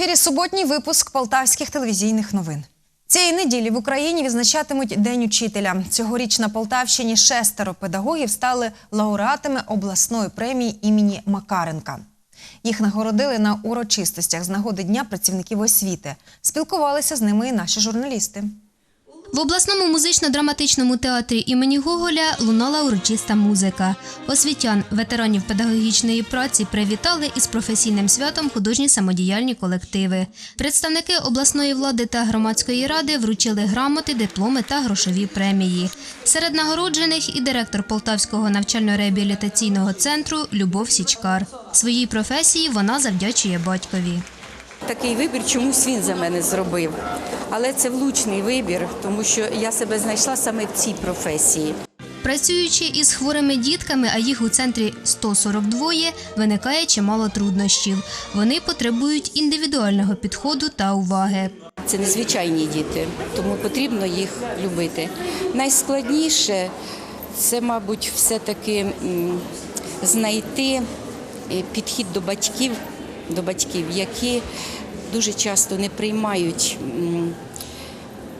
ефірі суботній випуск полтавських телевізійних новин. Цієї неділі в Україні відзначатимуть День учителя. Цьогоріч на Полтавщині шестеро педагогів стали лауреатами обласної премії імені Макаренка. Їх нагородили на урочистостях з нагоди Дня працівників освіти. Спілкувалися з ними і наші журналісти. В обласному музично-драматичному театрі імені Гоголя лунала урочиста музика. Освітян, ветеранів педагогічної праці, привітали із професійним святом художні самодіяльні колективи. Представники обласної влади та громадської ради вручили грамоти, дипломи та грошові премії. Серед нагороджених і директор Полтавського навчально-реабілітаційного центру Любов Січкар. Своїй професії вона завдячує батькові. Такий вибір чомусь він за мене зробив. Але це влучний вибір, тому що я себе знайшла саме в цій професії. Працюючи із хворими дітками, а їх у центрі 142, виникає чимало труднощів. Вони потребують індивідуального підходу та уваги. Це незвичайні діти, тому потрібно їх любити. Найскладніше це, мабуть, все-таки знайти е, підхід до батьків, до батьків, які дуже часто не приймають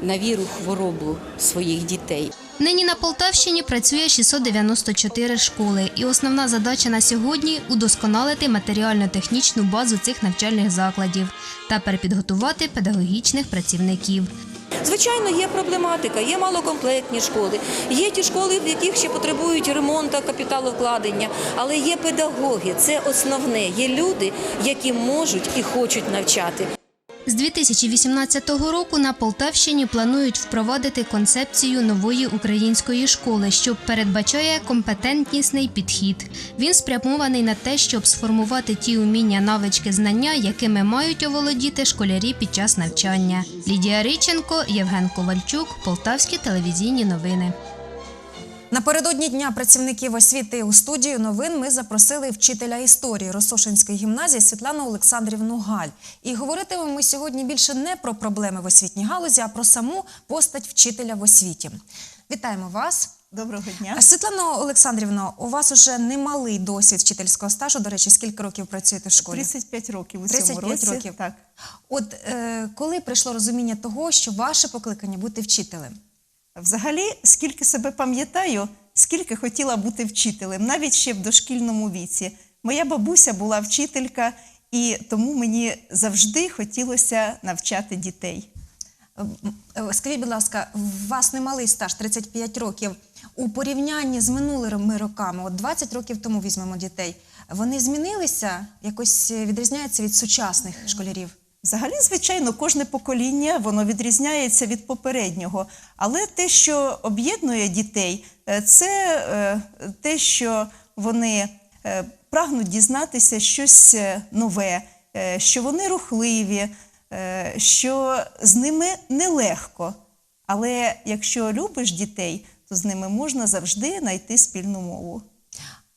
на віру хворобу своїх дітей. Нині на Полтавщині працює 694 школи, і основна задача на сьогодні удосконалити матеріально-технічну базу цих навчальних закладів та перепідготувати педагогічних працівників. Звичайно, є проблематика, є малокомплектні школи, є ті школи, в яких ще потребують ремонту, капіталовкладення, але є педагоги, це основне. Є люди, які можуть і хочуть навчати. З 2018 року на Полтавщині планують впровадити концепцію нової української школи, що передбачає компетентнісний підхід. Він спрямований на те, щоб сформувати ті уміння, навички, знання, якими мають оволодіти школярі під час навчання. Лідія Риченко, Євген Ковальчук, Полтавські телевізійні новини. Напередодні дня працівників освіти у студію новин ми запросили вчителя історії Росошинської гімназії Світлану Олександрівну Галь. І говоритимемо ми сьогодні більше не про проблеми в освітній галузі, а про саму постать вчителя в освіті. Вітаємо вас. Доброго дня. Світлано Олександрівно, у вас уже немалий досвід вчительського стажу. До речі, скільки років працюєте в школі? 35 років у цьому 35 році. років. Так. От е, коли прийшло розуміння того, що ваше покликання бути вчителем? Взагалі, скільки себе пам'ятаю, скільки хотіла бути вчителем, навіть ще в дошкільному віці. Моя бабуся була вчителька, і тому мені завжди хотілося навчати дітей. Е, Скажіть, будь ласка, у вас немалий стаж 35 років. У порівнянні з минулими роками, от 20 років тому візьмемо дітей, вони змінилися, якось е, відрізняються від сучасних школярів. Взагалі, звичайно, кожне покоління воно відрізняється від попереднього. Але те, що об'єднує дітей, е, це е, те, що вони е, прагнуть дізнатися щось нове, що вони рухливі, що з ними нелегко. Але якщо любиш дітей, то з ними можна завжди знайти спільну мову.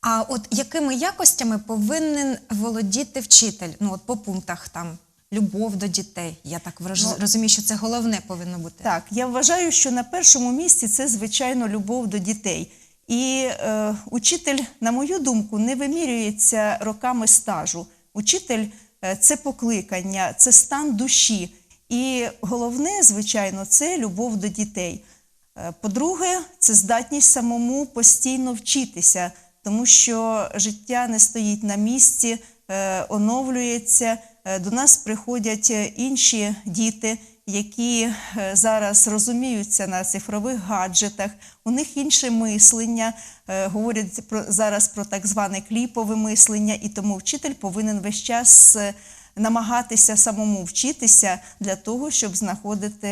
А от якими якостями повинен володіти вчитель? Ну от по пунктах там любов до дітей. Я так враж- Ну, розумію, що це головне повинно бути. Так, я вважаю, що на першому місці це звичайно любов до дітей. І е, учитель, на мою думку, не вимірюється роками стажу. Учитель е, це покликання, це стан душі. І головне, звичайно, це любов до дітей. Е, По-друге, це здатність самому постійно вчитися, тому що життя не стоїть на місці, е, оновлюється. Е, До нас приходять е, інші діти, які е, зараз розуміються на цифрових гаджетах. У них інше мислення, говорять про зараз про так зване кліпове мислення, і тому вчитель повинен весь час. Намагатися самому вчитися для того, щоб знаходити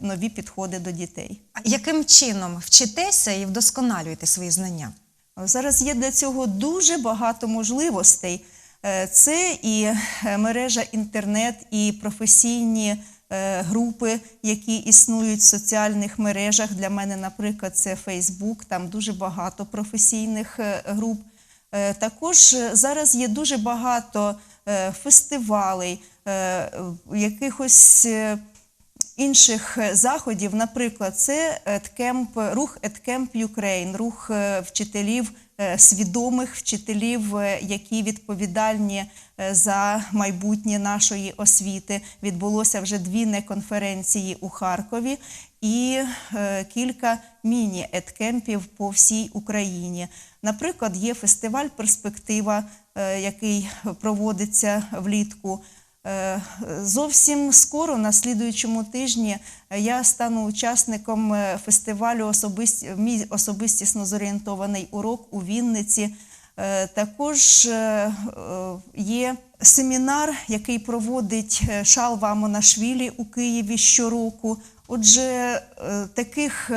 нові підходи до дітей. Яким чином вчитеся і вдосконалюєте свої знання? Зараз є для цього дуже багато можливостей. Е, Це і е, мережа інтернет, і професійні е, групи, які існують в соціальних мережах. Для мене, наприклад, це Фейсбук, там дуже багато професійних груп. Також зараз є дуже багато фестивалей, якихось інших е, заходів, наприклад, це еткемп, рух еткемп Юкрейн, рух е, вчителів е, свідомих вчителів, які відповідальні за майбутнє нашої освіти. Відбулося вже дві неконференції у Харкові і кілька міні-еткемпів по всій Україні. Наприклад, є фестиваль Перспектива, який проводиться влітку. Е, Зовсім скоро, на слідуючому тижні, е, я стану учасником е, фестивалю особист... мій особистісно зорієнтований урок у Вінниці. Також є семінар, який проводить Шалва Амонашвілі у Києві щороку. Отже, таких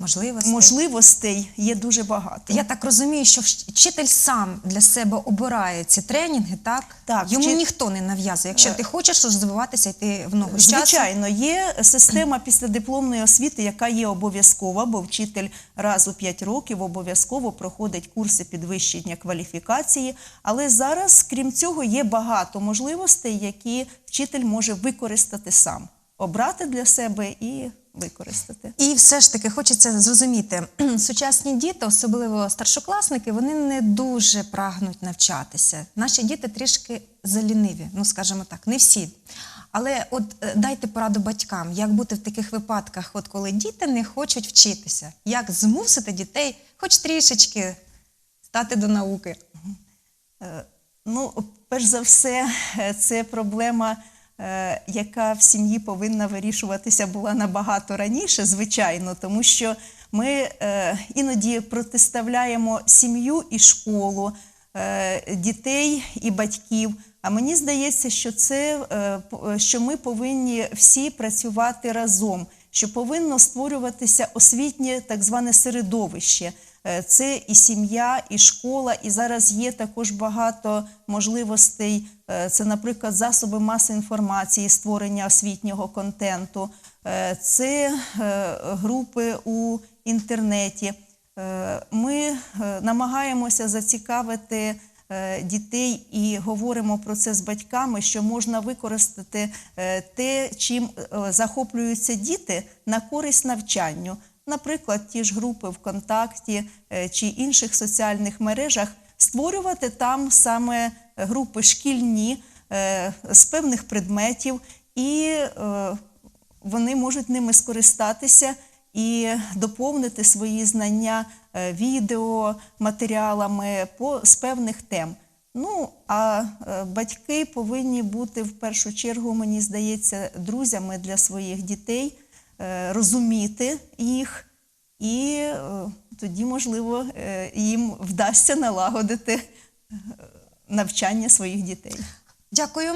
Можливостей. можливостей є дуже багато. Я так розумію, що вчитель сам для себе обирає ці тренінги, так? Так, Йому вчи- ніхто не нав'язує. Якщо ти хочеш розвиватися, йти в ногу. Звичайно, є система післядипломної освіти, яка є обов'язкова, бо вчитель раз у 5 років обов'язково проходить курси підвищення кваліфікації. Але зараз, крім цього, є багато можливостей, які вчитель може використати сам, обрати для себе і використати. І все ж таки хочеться зрозуміти, сучасні діти, особливо старшокласники, вони не дуже прагнуть навчатися. Наші діти трішки заліниві, ну скажімо так, не всі. Але от е, дайте пораду батькам, як бути в таких випадках, от коли діти не хочуть вчитися, як змусити дітей хоч трішечки стати до науки. Е, Ну, перш за все, е, це проблема, яка в сім'ї повинна вирішуватися була набагато раніше, звичайно, тому що ми е, іноді протиставляємо сім'ю і школу, е, дітей і батьків. А мені здається, що це е, що ми повинні всі працювати разом, що повинно створюватися освітнє так зване середовище. Е, Це і сім'я, і школа, і зараз є також багато можливостей. Е, Це, наприклад, засоби маси інформації, створення освітнього контенту, Е, це групи у інтернеті. Ми намагаємося зацікавити дітей і говоримо про це з батьками, що можна використати те, чим захоплюються діти на користь навчанню. Наприклад, ті ж групи ВКонтакті е, чи інших соціальних мережах, створювати там саме групи шкільні е, з певних предметів, і е, вони можуть ними скористатися і доповнити свої знання відео, матеріалами по, з певних тем. Ну, а батьки повинні бути в першу чергу, мені здається, друзями для своїх дітей, розуміти їх, і е, тоді, можливо, е, їм вдасться налагодити е, навчання своїх дітей. Дякую.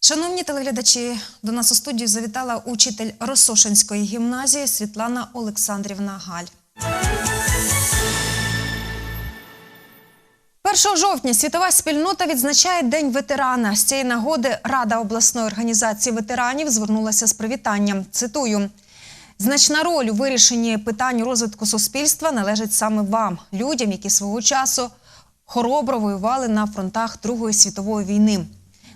Шановні телеглядачі, до нас у студію завітала учитель Росошинської гімназії Світлана Олександрівна Галь. 1 жовтня світова спільнота відзначає День ветерана. З цієї нагоди Рада обласної організації ветеранів звернулася з привітанням. Цитую. Значна роль у вирішенні питань розвитку суспільства належить саме вам, людям, які свого часу хоробро воювали на фронтах Другої світової війни.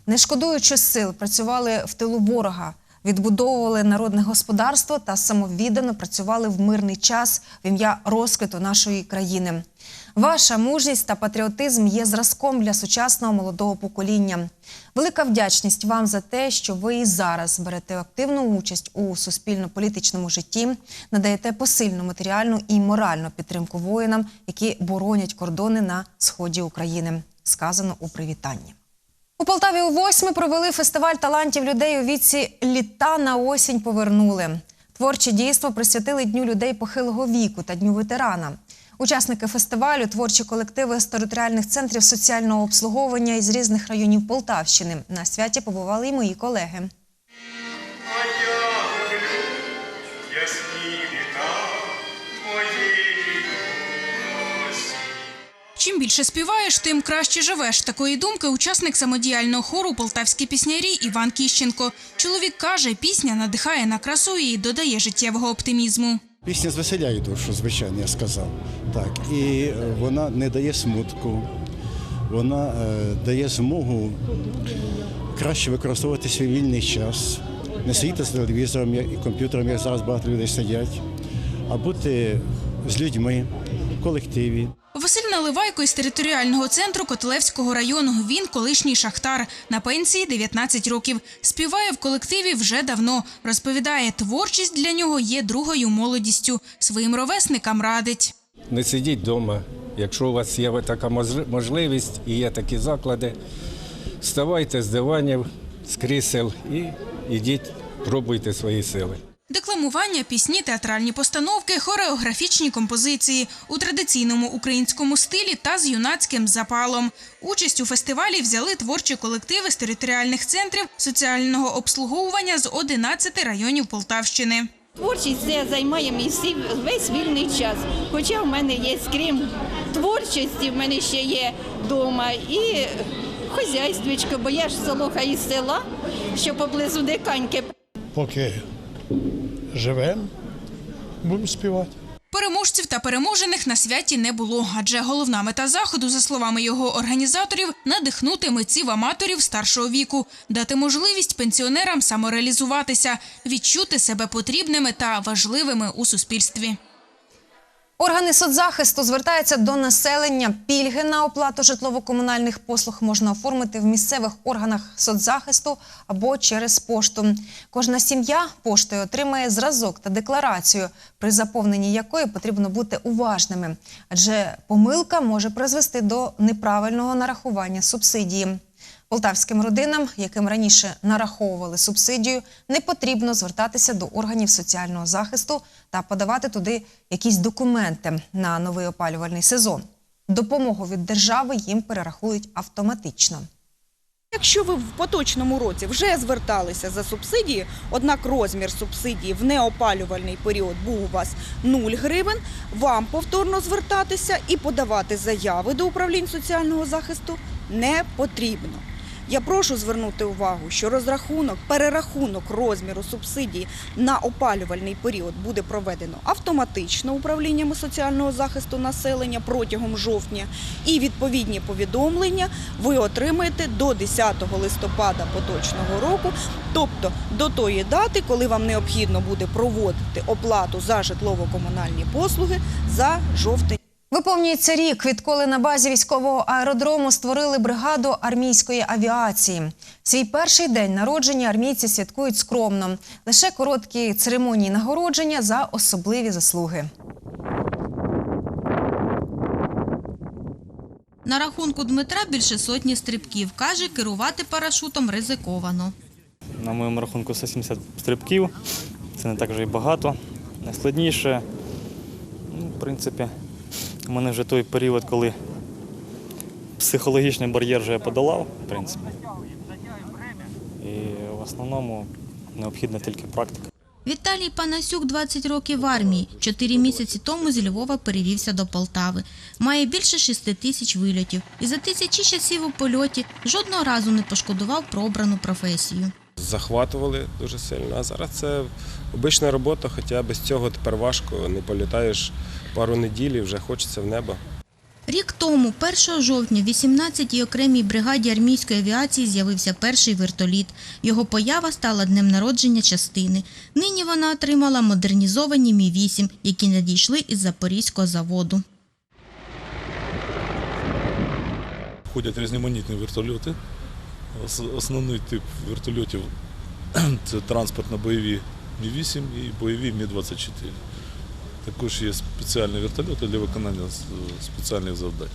Не шкодуючи сил, працювали в тилу ворога, відбудовували народне господарство та самовіддано працювали в мирний час в ім'я розквіту нашої країни. Ваша мужність та патріотизм є зразком для сучасного молодого покоління. Велика вдячність вам за те, що ви і зараз берете активну участь у суспільно-політичному житті, надаєте посильну матеріальну і моральну підтримку воїнам, які боронять кордони на сході України. Сказано у привітанні. У Полтаві у восьми провели фестиваль талантів людей у віці літа на осінь повернули. Творче дійство присвятили Дню людей похилого віку та Дню ветерана. Учасники фестивалю, творчі колективи з територіальних центрів соціального обслуговування із різних районів Полтавщини. На святі побували і мої колеги. Чим більше співаєш, тим краще живеш. Такої думки учасник самодіяльного хору Полтавські піснярі Іван Кіщенко. Чоловік каже, пісня надихає на красу і додає життєвого оптимізму. Пісня звеселяє душу, звичайно, я сказав. Так, і е, вона не дає смутку, вона е, дає змогу краще використовувати свій вільний час, Не сидіти з телевізором і комп'ютером, як зараз багато людей сидять, а бути з людьми в колективі. Василь Наливайко із територіального центру Котелевського району. Він колишній шахтар. На пенсії 19 років. Співає в колективі вже давно. Розповідає, творчість для нього є другою молодістю. Своїм ровесникам радить. Не сидіть вдома. Якщо у вас є така можливість і є такі заклади, вставайте з диванів, з крісел і йдіть, пробуйте свої сили. Декламування, пісні, театральні постановки, хореографічні композиції у традиційному українському стилі та з юнацьким запалом. Участь у фестивалі взяли творчі колективи з територіальних центрів соціального обслуговування з 11 районів Полтавщини. Творчість це займає мій всі- весь вільний час. Хоча в мене є, крім творчості, в мене ще є вдома і хазяйствечко, бо я ж солоха із села, що поблизу Диканьки. поки живемо, будемо співати. Переможців та переможених на святі не було, адже головна мета заходу, за словами його організаторів, надихнути митців-аматорів старшого віку, дати можливість пенсіонерам самореалізуватися, відчути себе потрібними та важливими у суспільстві. Органи соцзахисту звертаються до населення. Пільги на оплату житлово-комунальних послуг можна оформити в місцевих органах соцзахисту або через пошту. Кожна сім'я поштою отримає зразок та декларацію, при заповненні якої потрібно бути уважними, адже помилка може призвести до неправильного нарахування субсидії. Полтавським родинам, яким раніше нараховували субсидію, не потрібно звертатися до органів соціального захисту та подавати туди якісь документи на новий опалювальний сезон. Допомогу від держави їм перерахують автоматично. Якщо ви в поточному році вже зверталися за субсидії, однак розмір субсидії в неопалювальний період був у вас 0 гривень, вам повторно звертатися і подавати заяви до управлінь соціального захисту не потрібно. Я прошу звернути увагу, що розрахунок, перерахунок розміру субсидії на опалювальний період буде проведено автоматично управліннями соціального захисту населення протягом жовтня, і відповідні повідомлення ви отримаєте до 10 листопада поточного року, тобто до тої дати, коли вам необхідно буде проводити оплату за житлово-комунальні послуги за жовтень. Виповнюється рік, відколи на базі військового аеродрому створили бригаду армійської авіації. Свій перший день народження армійці святкують скромно. Лише короткі церемонії нагородження за особливі заслуги. На рахунку Дмитра більше сотні стрибків. Каже, керувати парашутом ризиковано. На моєму рахунку 170 стрибків. Це не так вже і багато. Найскладніше, ну, в принципі, у мене вже той період, коли психологічний бар'єр вже я подолав, в принципі. І в основному необхідна тільки практика. Віталій Панасюк 20 років в армії. Чотири місяці тому зі Львова перевівся до Полтави. Має більше 6 тисяч вильотів. І за тисячі часів у польоті жодного разу не пошкодував про обрану професію. Захватували дуже сильно. А зараз це обична робота, хоча без цього тепер важко. Не політаєш пару неділь і вже хочеться в небо. Рік тому, 1 жовтня, в 18-й окремій бригаді армійської авіації з'явився перший вертоліт. Його поява стала днем народження частини. Нині вона отримала модернізовані Мі-8, які надійшли із Запорізького заводу. Ходять різноманітні вертольоти. Ос- Основний тип вертольотів це транспортно-бойові Мі-8 і бойові Мі-24. Також є спеціальні вертольоти для виконання спеціальних завдань.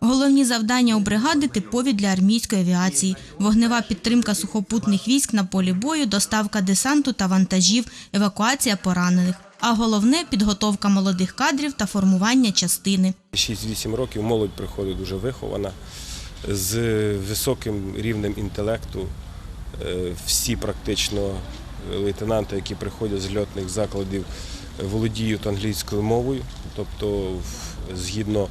Головні завдання у бригади типові для армійської авіації: вогнева підтримка сухопутних військ на полі бою, доставка десанту та вантажів, евакуація поранених. А головне підготовка молодих кадрів та формування частини. 6-8 років молодь приходить дуже вихована, з високим рівнем інтелекту. Е, Всі практично лейтенанти, які приходять з льотних закладів, володіють англійською мовою, тобто згідно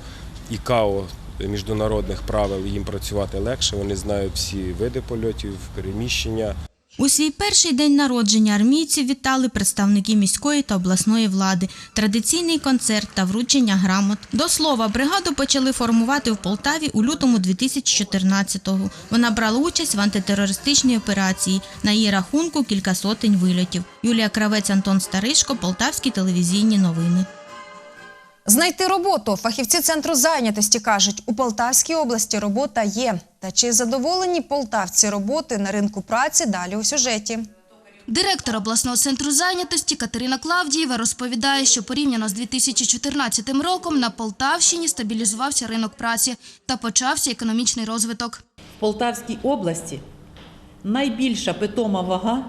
ІКАО міжнародних правил їм працювати легше. Вони знають всі види польотів, переміщення. У свій перший день народження армійців вітали представники міської та обласної влади, традиційний концерт та вручення грамот. До слова, бригаду почали формувати в Полтаві у лютому 2014-го. Вона брала участь в антитерористичній операції. На її рахунку кілька сотень вильотів. Юлія Кравець, Антон Старишко, Полтавські телевізійні новини. Знайти роботу фахівці центру зайнятості кажуть, у Полтавській області робота є. Та чи задоволені полтавці роботи на ринку праці далі у сюжеті? Директор обласного центру зайнятості Катерина Клавдієва розповідає, що порівняно з 2014 роком на Полтавщині стабілізувався ринок праці та почався економічний розвиток. В Полтавській області найбільша питома вага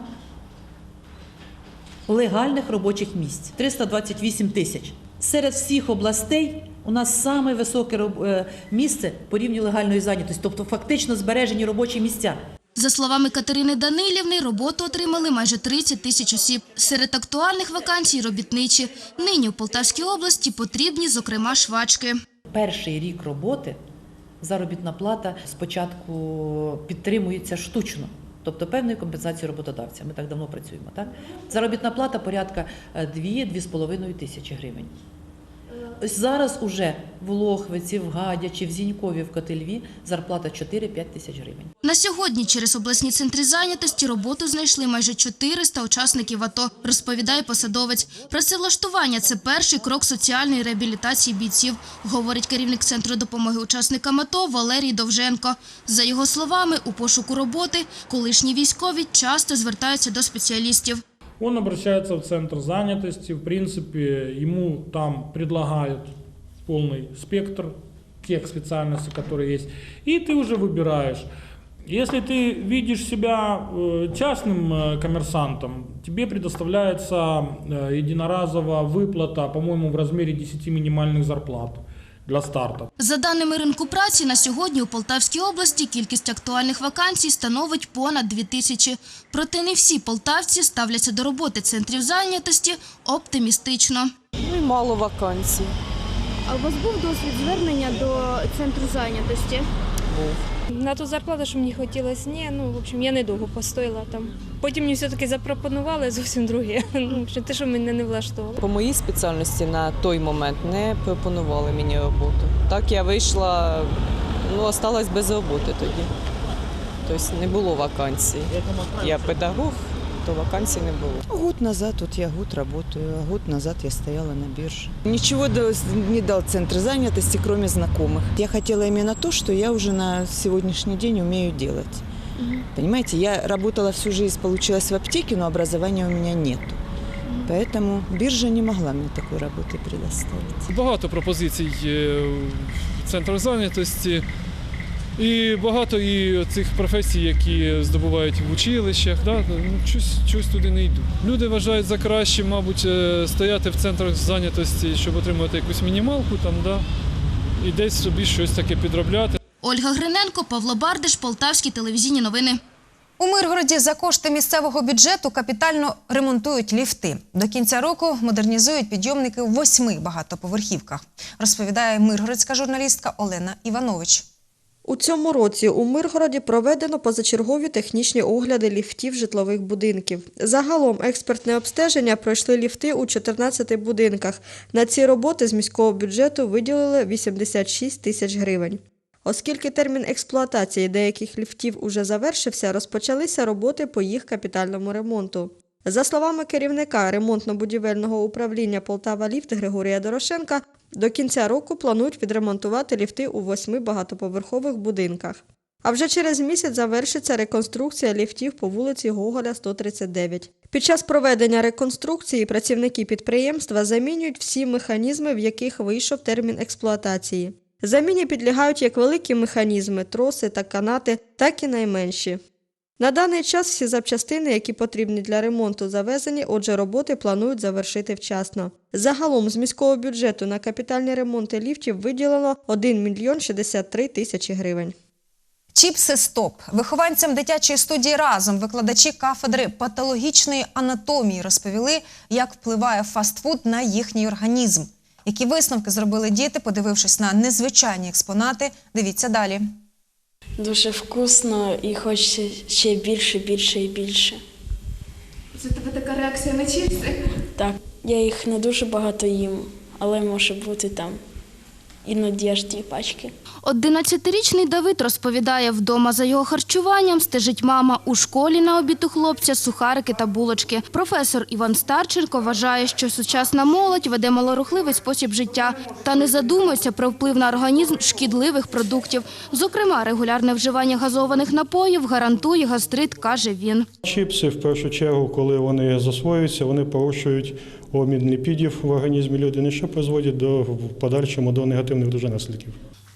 легальних робочих місць 328 тисяч. Серед всіх областей у нас саме високе е, місце по рівню легальної зайнятості, тобто фактично збережені робочі місця. За словами Катерини Данилівни, роботу отримали майже 30 тисяч осіб. Серед актуальних вакансій – робітничі. Нині у Полтавській області потрібні, зокрема, швачки. Перший рік роботи заробітна плата спочатку підтримується штучно. Тобто певної компенсації роботодавця. Ми так давно працюємо. Так? Заробітна плата порядка 2-2,5 тисячі гривень. Зараз уже в Лохвиці, в Гадячі, в Зінькові, в Котельві зарплата 4-5 тисяч гривень. На сьогодні через обласні центри зайнятості роботу знайшли майже 400 учасників АТО, розповідає посадовець. Працевлаштування – це перший крок соціальної реабілітації бійців, говорить керівник Центру допомоги учасникам АТО Валерій Довженко. За його словами, у пошуку роботи колишні військові часто звертаються до спеціалістів. Он обращается в центр занятости, в принципе, ему там предлагают полный спектр тех специальностей, которые есть, и ты уже выбираешь. Если ты видишь себя э, частным э, коммерсантом, тебе предоставляется э, единоразовая выплата, по-моему, в размере 10 минимальных зарплат для старту. За даними ринку праці, на сьогодні у Полтавській області кількість актуальних вакансій становить понад дві тисячі. Проте не всі полтавці ставляться до роботи центрів зайнятості оптимістично. Ну мало вакансій. А у вас був досвід звернення до центру зайнятості? Був. На ту зарплату, що мені хотілося, ні, ну, в общем, я недовго постояла там. Потім мені все-таки запропонували зовсім друге. Ну, те, що мене не влаштовувало. По моїй спеціальності на той момент не пропонували мені роботу. Так я вийшла, ну, осталась без роботи тоді. Тобто не було вакансій. Я педагог, то вакансій не було. Год назад, вот я год работаю, а год назад я стояла на бирже. Ничего да- не дал центр занятости, кроме знакомых. Я хотела именно то, что я уже на сегодняшний день умею делать. Понимаете, я работала всю жизнь, получилось в аптеке, но образования у меня нет. Поэтому биржа не могла мне такой работы предоставить. Багато пропозицій є в центрах зайнятості. І багато і цих професій, які здобувають в училищах, да, ну, щось, щось туди не йдуть. Люди вважають за краще, мабуть, е, стояти в центрах зайнятості, щоб отримати якусь мінімалку там, да, і десь собі щось таке підробляти. Ольга Гриненко, Павло Бардиш, Полтавські телевізійні новини. У Миргороді за кошти місцевого бюджету капітально ремонтують ліфти. До кінця року модернізують підйомники у восьми багатоповерхівках, розповідає миргородська журналістка Олена Іванович. У цьому році у Миргороді проведено позачергові технічні огляди ліфтів житлових будинків. Загалом експертне обстеження пройшли ліфти у 14 будинках. На ці роботи з міського бюджету виділили 86 тисяч гривень. Оскільки термін експлуатації деяких ліфтів уже завершився, розпочалися роботи по їх капітальному ремонту. За словами керівника ремонтно-будівельного управління Полтава Ліфт Григорія Дорошенка, до кінця року планують відремонтувати ліфти у восьми багатоповерхових будинках. А вже через місяць завершиться реконструкція ліфтів по вулиці Гоголя 139. Під час проведення реконструкції працівники підприємства замінюють всі механізми, в яких вийшов термін експлуатації. Заміні підлягають як великі механізми, троси та канати, так і найменші. На даний час всі запчастини, які потрібні для ремонту, завезені, отже, роботи планують завершити вчасно. Загалом з міського бюджету на капітальні ремонти ліфтів виділено 1 мільйон 63 тисячі гривень. Чіпси СТОП. Вихованцям дитячої студії разом викладачі кафедри патологічної анатомії розповіли, як впливає фастфуд на їхній організм. Які висновки зробили діти, подивившись на незвичайні експонати, дивіться далі. Дуже вкусно і хочеться ще більше, більше і більше. Це тебе така реакція на чіпси? Так, я їх не дуже багато їм, але може бути там іноді аж дві пачки. 11-річний Давид розповідає, вдома за його харчуванням стежить мама. У школі на обід у хлопця сухарики та булочки. Професор Іван Старченко вважає, що сучасна молодь веде малорухливий спосіб життя та не задумується про вплив на організм шкідливих продуктів. Зокрема, регулярне вживання газованих напоїв гарантує гастрит, каже він. Чіпси, в першу чергу, коли вони засвоюються, вони порушують обмін ліпідів в організмі людини, що призводить до подальшому до негативних дуже наслідків.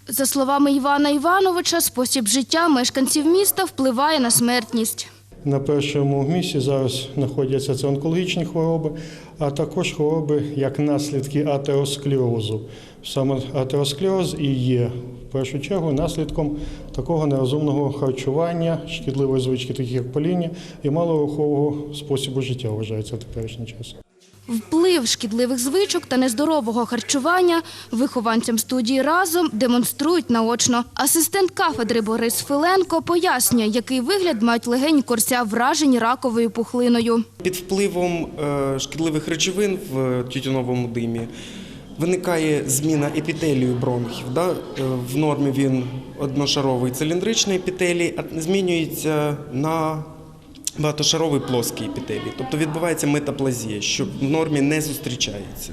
За словами Івана Івановича, спосіб життя мешканців міста впливає на смертність. На першому місці зараз знаходяться це онкологічні хвороби, а також хвороби як наслідки атеросклерозу. Саме атеросклероз і є в першу чергу наслідком такого нерозумного харчування, шкідливої звички, таких як паління, і малорухового способу життя вважається в теперішній час. Вплив шкідливих звичок та нездорового харчування вихованцям студії разом демонструють наочно. Асистент кафедри Борис Филенко пояснює, який вигляд мають легені корця, вражені раковою пухлиною. Під впливом е, шкідливих речовин в тютюновому димі виникає зміна епітелію бронхів. Е, В нормі він одношаровий циліндричний епітелій, а змінюється на багатошаровий плоский епітелій. Тобто відбувається метаплазія, що в нормі не зустрічається.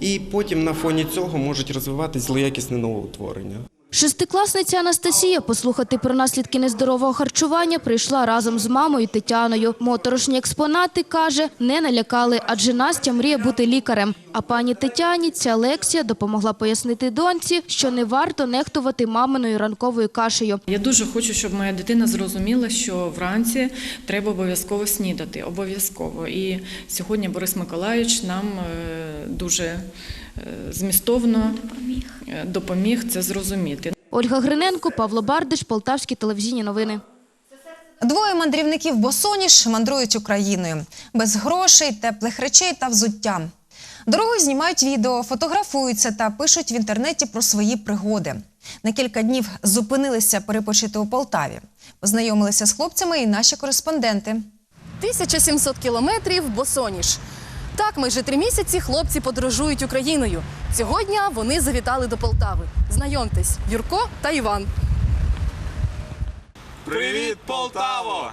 І потім на фоні цього можуть розвиватись злоякісне новоутворення. Шестикласниця Анастасія послухати про наслідки нездорового харчування прийшла разом з мамою Тетяною. Моторошні експонати, каже, не налякали, адже Настя мріє бути лікарем. А пані Тетяні ця лекція допомогла пояснити доньці, що не варто нехтувати маминою ранковою кашею. Я дуже хочу, щоб моя дитина зрозуміла, що вранці треба обов'язково снідати. Обов'язково. І сьогодні Борис Миколаївич нам е, дуже змістовно е, допоміг це зрозуміти. Ольга Гриненко, Павло Бардиш, Полтавські телевізійні новини. Двоє мандрівників босоніж мандрують Україною без грошей, теплих речей та взуття. Дорогою знімають відео, фотографуються та пишуть в інтернеті про свої пригоди. На кілька днів зупинилися перепочити у Полтаві. Познайомилися з хлопцями і наші кореспонденти. 1700 кілометрів босоніж. Так, майже три місяці хлопці подорожують Україною. Цього дня вони завітали до Полтави. Знайомтесь, Юрко та Іван. Привіт, Полтаво!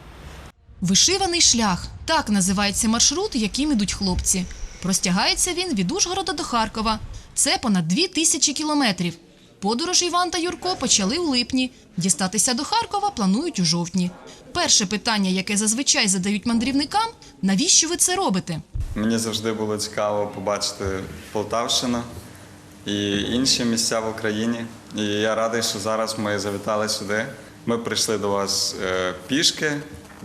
Вишиваний шлях так називається маршрут, яким ідуть хлопці. Простягається він від Ужгорода до Харкова. Це понад дві тисячі кілометрів. Подорож Іван та Юрко почали у липні. Дістатися до Харкова планують у жовтні. Перше питання, яке зазвичай задають мандрівникам: навіщо ви це робите? Мені завжди було цікаво побачити Полтавщину і інші місця в Україні. І я радий, що зараз ми завітали сюди. Ми прийшли до вас е, пішки,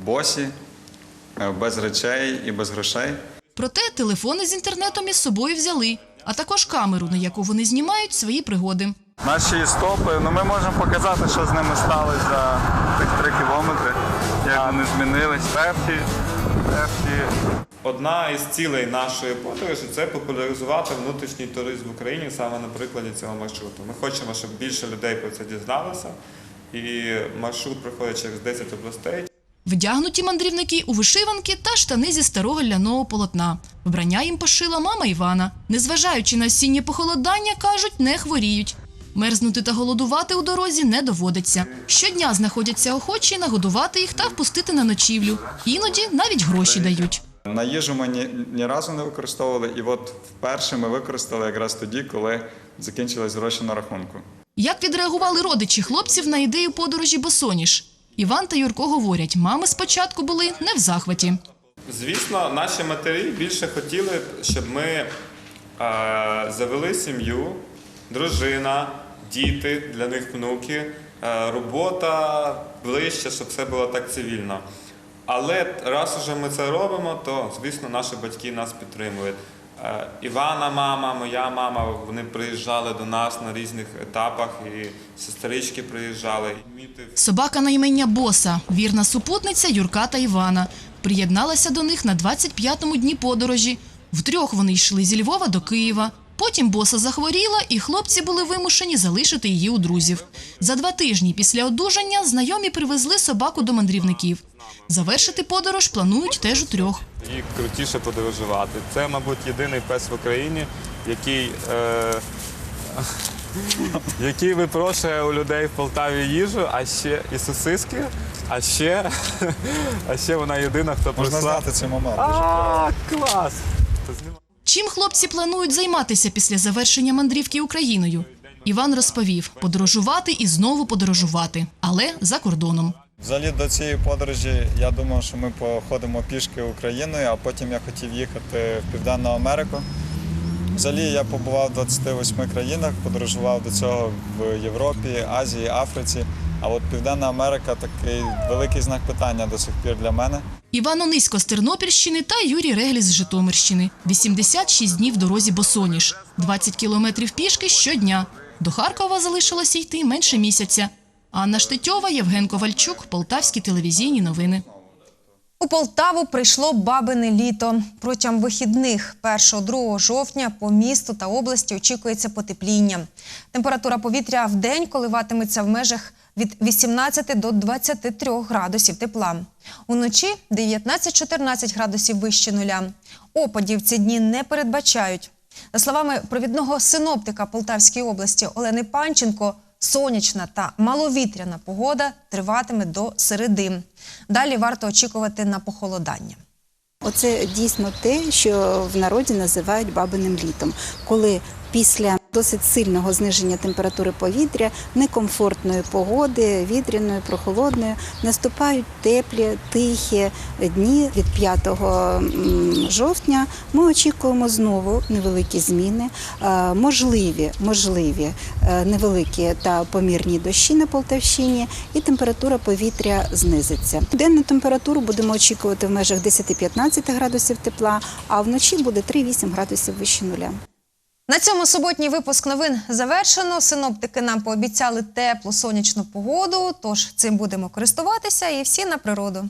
босі, е, без речей і без грошей. Проте телефони з інтернетом із собою взяли, а також камеру, на яку вони знімають свої пригоди. Наші стопи, ну ми можемо показати, що з ними сталося за тих три кілометри, як вони змінились. Пепті, пепті. Одна із цілей нашої подорожі це популяризувати внутрішній туризм в Україні саме на прикладі цього маршруту. Ми хочемо, щоб більше людей про це дізналося. І маршрут проходить через 10 областей. Вдягнуті мандрівники у вишиванки та штани зі старого ляного полотна. Вбрання їм пошила мама Івана. Незважаючи на осіннє похолодання, кажуть, не хворіють. Мерзнути та голодувати у дорозі не доводиться. Щодня знаходяться охочі нагодувати їх та впустити на ночівлю. Іноді навіть гроші дають. На їжу ми ні, ні разу не використовували, і от вперше ми використали якраз тоді, коли закінчились гроші на рахунку. Як відреагували родичі хлопців на ідею подорожі босоніж? Іван та Юрко говорять, мами спочатку були не в захваті. Звісно, наші матері більше хотіли, щоб ми е, завели сім'ю, дружина, діти, для них внуки, е, робота ближче, щоб все було так цивільно. Але раз уже ми це робимо, то звісно наші батьки нас підтримують. Е, Івана, мама, моя мама, вони приїжджали до нас на різних етапах, і сестрички приїжджали. Собака на імення Боса, вірна супутниця Юрка та Івана. Приєдналася до них на 25-му дні подорожі. Втрьох вони йшли зі Львова до Києва. Потім боса захворіла, і хлопці були вимушені залишити її у друзів. За два тижні після одужання знайомі привезли собаку до мандрівників. Завершити подорож планують теж у трьох. І крутіше подорожувати. Це, мабуть, єдиний пес в Україні, який, е, який випрошує у людей в Полтаві їжу, а ще і сосиски. А ще, а ще вона єдина, хто Можна прийшла. знати цей момент. А, клас! Чим хлопці планують займатися після завершення мандрівки Україною? Іван розповів подорожувати і знову подорожувати, але за кордоном. Взагалі до цієї подорожі я думав, що ми походимо пішки Україною, а потім я хотів їхати в Південну Америку. Взагалі я побував в 28 країнах, подорожував до цього в Європі, Азії, Африці. А от Південна Америка такий великий знак питання до сих пір для мене. Іван Онисько з Тернопільщини та Юрій Регліс з Житомирщини. 86 днів в дорозі Босоніж, 20 кілометрів пішки щодня. До Харкова залишилося йти менше місяця. Анна Штетьова, Євген Ковальчук, Полтавські телевізійні новини. У Полтаву прийшло бабине літо. Протягом вихідних 1-2 жовтня по місту та області очікується потепління. Температура повітря в день коливатиметься в межах від 18 до 23 градусів тепла. Уночі 19-14 градусів вище нуля. Опадів ці дні не передбачають. За словами провідного синоптика Полтавської області Олени Панченко, сонячна та маловітряна погода триватиме до середи. Далі варто очікувати на похолодання. Оце дійсно те, що в народі називають бабиним літом, коли після досить сильного зниження температури повітря, некомфортної погоди, вітряної, прохолодної, наступають теплі, тихі дні від 5 жовтня. Ми очікуємо знову невеликі зміни, е, можливі, можливі е, невеликі та помірні дощі на Полтавщині, і температура повітря знизиться. Денну температуру будемо очікувати в межах 10-15 градусів тепла, а вночі буде 3-8 градусів вище нуля. На цьому суботній випуск новин завершено. Синоптики нам пообіцяли теплу сонячну погоду, тож цим будемо користуватися і всі на природу.